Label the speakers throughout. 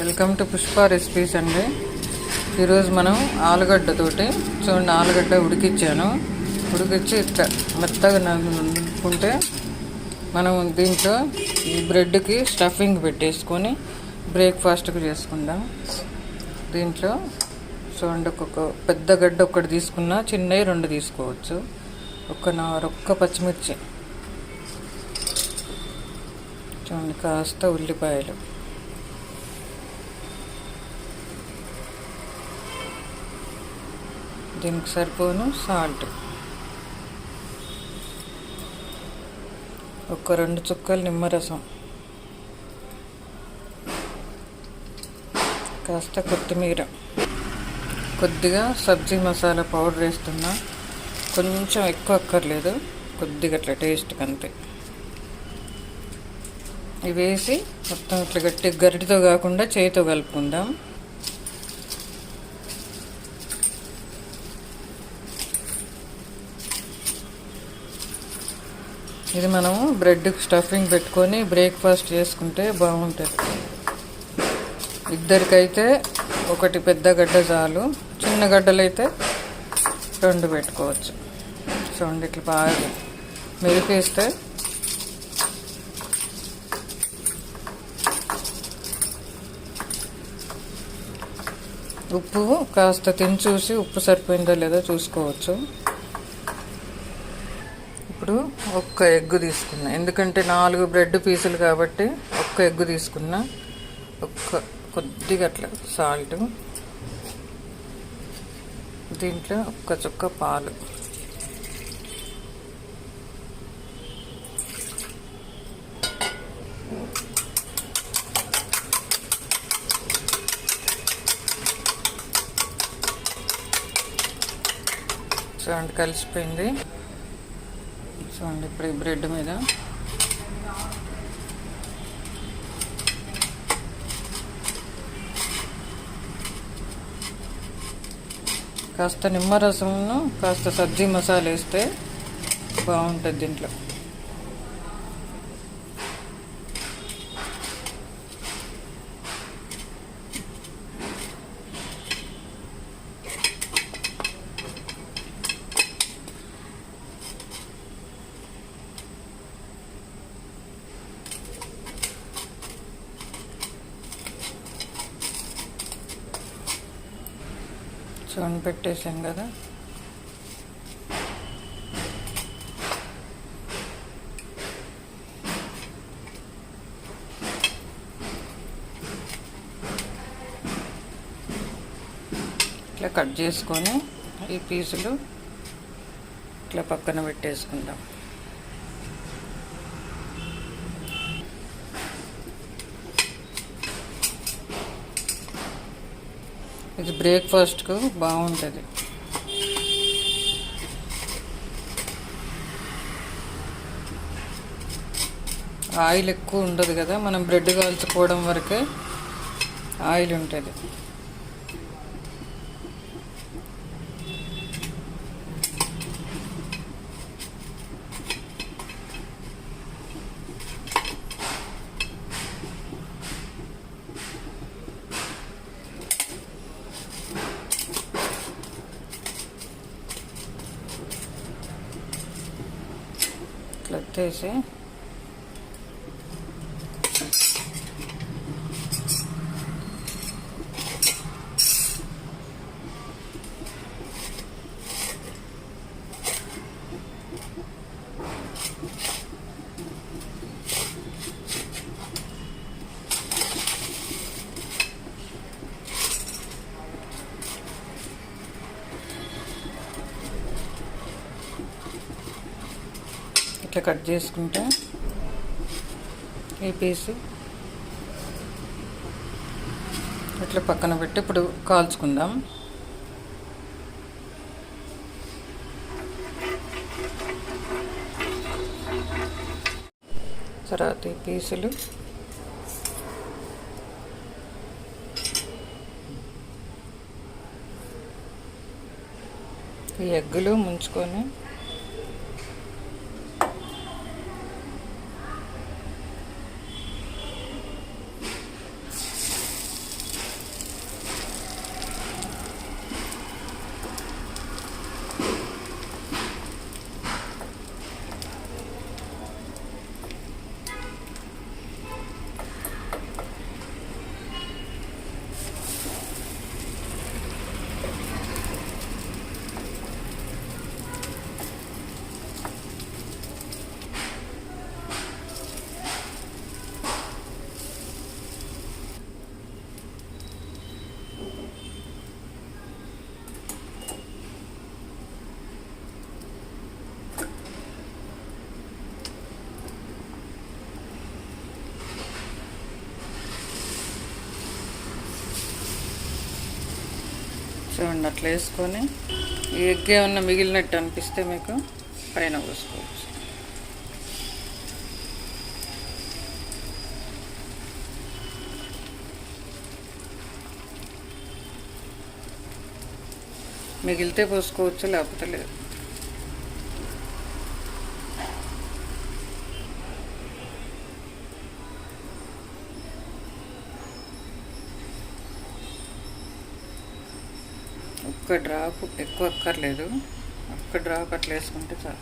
Speaker 1: Welcome to Pushpa recipes అండి. ఈరోజు మనం ఆలుగడ్డతోటి చూడండి ఆలుగడ్డ ఉడికిచ్చాను. ఉడికిచ్చి ఇట్లా మెత్తగా నలుపుకుంటే మనం దీంట్లో ఈ బ్రెడ్కి స్టఫింగ్ పెట్టేసుకొని బ్రేక్ఫాస్ట్కి చేసుకుందాం. దీంట్లో చూడండి ఒక్కొక్క పెద్ద గడ్డ ఒక్కటి తీసుకున్నా చిన్నవి రెండు తీసుకోవచ్చు. ఒక్క నార ఒక్క పచ్చిమిర్చి. చూడండి కాస్త ఉల్లిపాయలు. దీనికి సరిపోను సాల్ట్. ఒక రెండు చుక్కలు నిమ్మరసం. కాస్త కొత్తిమీర. కొద్దిగా సబ్జీ మసాలా పౌడర్ వేస్తున్నా. కొంచెం ఎక్కువ అక్కర్లేదు. కొద్దిగా అట్లా టేస్ట్ అంతే ఇవి వేసి మొత్తం ఇట్లా గట్టి గరిటితో కాకుండా చేతితో కలుపుకుందాం. ఇది మనము బ్రెడ్కి స్టఫింగ్ పెట్టుకొని బ్రేక్ఫాస్ట్ చేసుకుంటే బాగుంటుంది. ఇద్దరికైతే ఒకటి పెద్ద గడ్డ చాలు. చిన్న గడ్డలైతే రెండు పెట్టుకోవచ్చు. చూడండి ఇట్లా బాగా మెరిపేస్తే ఉప్పు కాస్త తిని చూసి ఉప్పు సరిపోయిందో లేదో చూసుకోవచ్చు. ఇప్పుడు ఒక్క ఎగ్గు తీసుకున్నా. ఎందుకంటే నాలుగు బ్రెడ్ పీసులు కాబట్టి ఒక్క ఎగ్గు తీసుకున్నా. ఒక్క కొద్దిగా అట్లా సాల్ట్. దీంట్లో ఒక్క చుక్క పాలు. చూడండి కలిసిపోయింది. చూడండి ఇప్పుడు ఈ బ్రెడ్ మీద. కాస్త నిమ్మరసమును కాస్త సబ్జీ మసాలా వేస్తే బాగుంటుంది దీంట్లో. చూడండి పెట్టేసాం కదా. ఇట్లా కట్ చేసుకొని ఈ పీసులు ఇట్లా పక్కన పెట్టేసుకుందాం. ఇది బ్రేక్ఫాస్ట్కు బాగుంటుంది. ఆయిల్ ఎక్కువ ఉండదు కదా మనం బ్రెడ్ కాల్చుకోవడం వరకే ఆయిల్ ఉంటుంది. ఇట్లా ఇట్లా కట్ చేసుకుంటే. ఈ పీసు. ఇట్లా పక్కన పెట్టి ఇప్పుడు కాల్చుకుందాం. తర్వాత ఈ పీసులు. ఈ ఎగ్గులు ముంచుకొని చూడండి అట్లా వేసుకొని ఈ ఎగ్ ఏమన్నా మిగిలినట్టు అనిపిస్తే మీకు పైన పోసుకోవచ్చు. మిగిలితే పోసుకోవచ్చు లేకపోతే లేదు. ఒక్క డ్రాప్ ఎక్కువ అక్కర్లేదు. ఒక్క డ్రాప్ అట్లా వేసుకుంటే చాలు.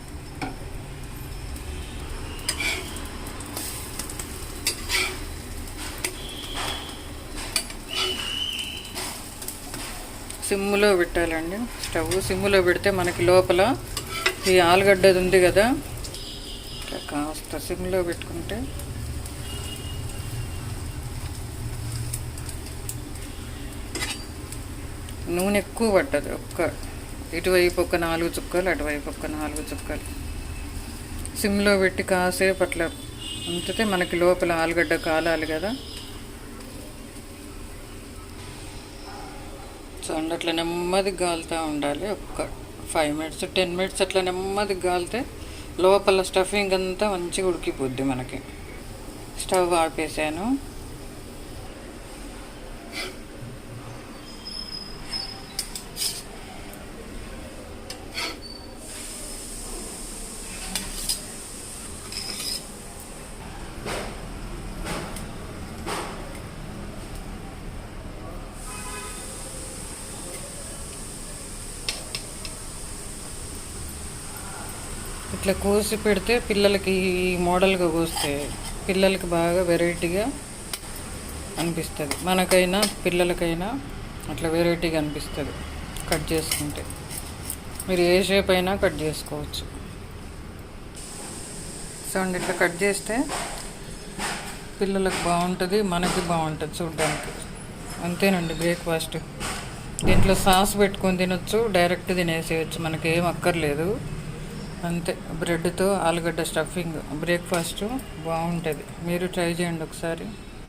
Speaker 1: సిమ్లో పెట్టాలండి. స్టవ్ సిమ్లో పెడితే మనకి లోపల ఈ ఆలుగడ్డది ఉంది కదా కాస్త సిమ్లో పెట్టుకుంటే నూనె ఎక్కువ పట్టదు ఒక్క ఇటువైపు ఒక నాలుగు చుక్కలు అటువైపు ఒక నాలుగు చుక్కలు. సిమ్లో పెట్టి కాసేపు అట్లా ఉంచితే మనకి లోపల ఆలుగడ్డ కాలాలి కదా. చూడండి అట్లా నెమ్మదిగా గాలుతూ ఉండాలి ఒక్క ఫైవ్ మినిట్స్ టెన్ మినిట్స్ అట్లా నెమ్మదిగా గాలితే లోపల స్టఫింగ్ అంతా మంచిగా ఉడికిపోద్ది మనకి. స్టవ్ ఆపేసాను. ఇట్లా కోసి పెడితే పిల్లలకి ఈ మోడల్గా కోస్తే పిల్లలకి బాగా వెరైటీగా అనిపిస్తుంది. మనకైనా పిల్లలకైనా అట్లా వెరైటీగా అనిపిస్తుంది కట్ చేసుకుంటే. మీరు ఏ షేప్ అయినా కట్ చేసుకోవచ్చు. చూడండి ఇట్లా కట్ చేస్తే పిల్లలకు బాగుంటుంది మనకి బాగుంటుంది చూడడానికి. అంతేనండి బ్రేక్ఫాస్ట్. దీంట్లో సాస్ పెట్టుకొని తినొచ్చు డైరెక్ట్ తినేసేయచ్చు మనకి ఏం అక్కర్లేదు. అంతే. బ్రెడ్తో ఆలుగడ్డ స్టఫింగ్. బ్రేక్ఫాస్ట్ బాగుంటుంది. మీరు ట్రై చేయండి ఒకసారి.